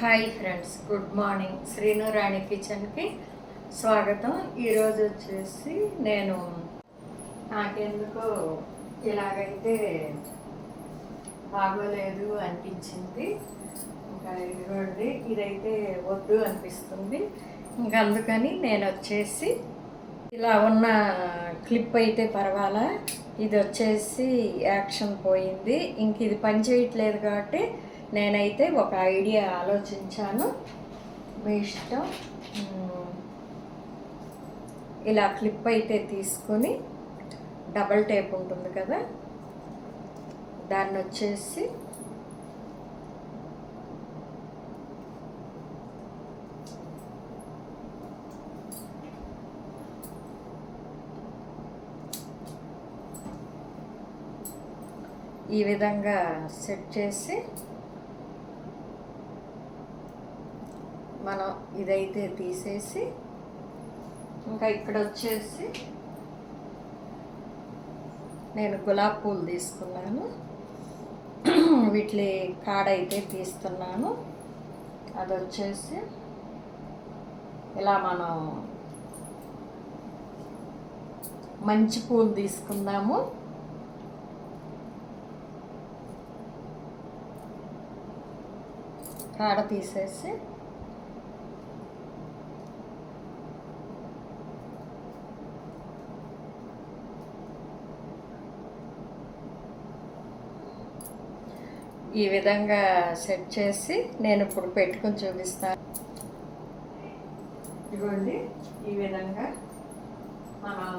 Hi friends good morning. Sreenu Rani కిచెన్కి స్వాగతం. ఈరోజు వచ్చేసి నేను నాకెందుకు ఇలాగైతే బాగోలేదు అనిపించింది. ఇంకా ఇదిగోండి ఇదైతే వద్దు అనిపిస్తుంది. ఇంకా అందుకని నేను వచ్చేసి ఇలా ఉన్న క్లిప్ అయితే పర్వాలా. ఇది వచ్చేసి యాక్షన్ పోయింది. ఇంక ఇది పని చేయట్లేదు కాబట్టి నేనైతే ఒక ఐడియా ఆలోచించాను. మీ ఇష్టం. ఇలా క్లిప్ అయితే తీసుకొని డబల్ టేప్ ఉంటుంది కదా. దాన్ని వచ్చేసి ఈ విధంగా సెట్ చేసి మనం ఇదైతే తీసేసి ఇంకా ఇక్కడ వచ్చేసి నేను గులాబ్ పూలు తీసుకున్నాను. వీటి కాడ అయితే తీస్తున్నాను. అది వచ్చేసి ఇలా మనం మంచి పూలు తీసుకుందాము. కాడ తీసేసి ఈ విధంగా సెట్ చేసి నేను ఇప్పుడు పెట్టుకొని చూపిస్తాను. ఇదిగోండి ఈ విధంగా మనం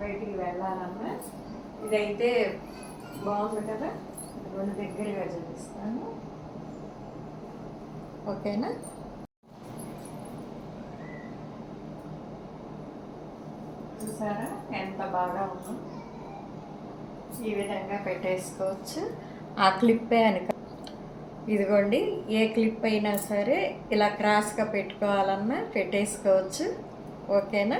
బయటికి వెళ్ళాలన్నా ఇదైతే బాగుంది కదా? ఇదిగోండి దగ్గరగా చూపిస్తాను. ఓకేనా? చూసారా? ఎంత బాగా ఉందో. ఈ విధంగా పెట్టేసుకోవచ్చు. ఆ క్లిప్పే అని ఇదిగోండి ఏ క్లిప్ అయినా సరే ఇలా క్రాస్గా పెట్టుకోవాలన్నా పెట్టేసుకోవచ్చు. ఓకేనా?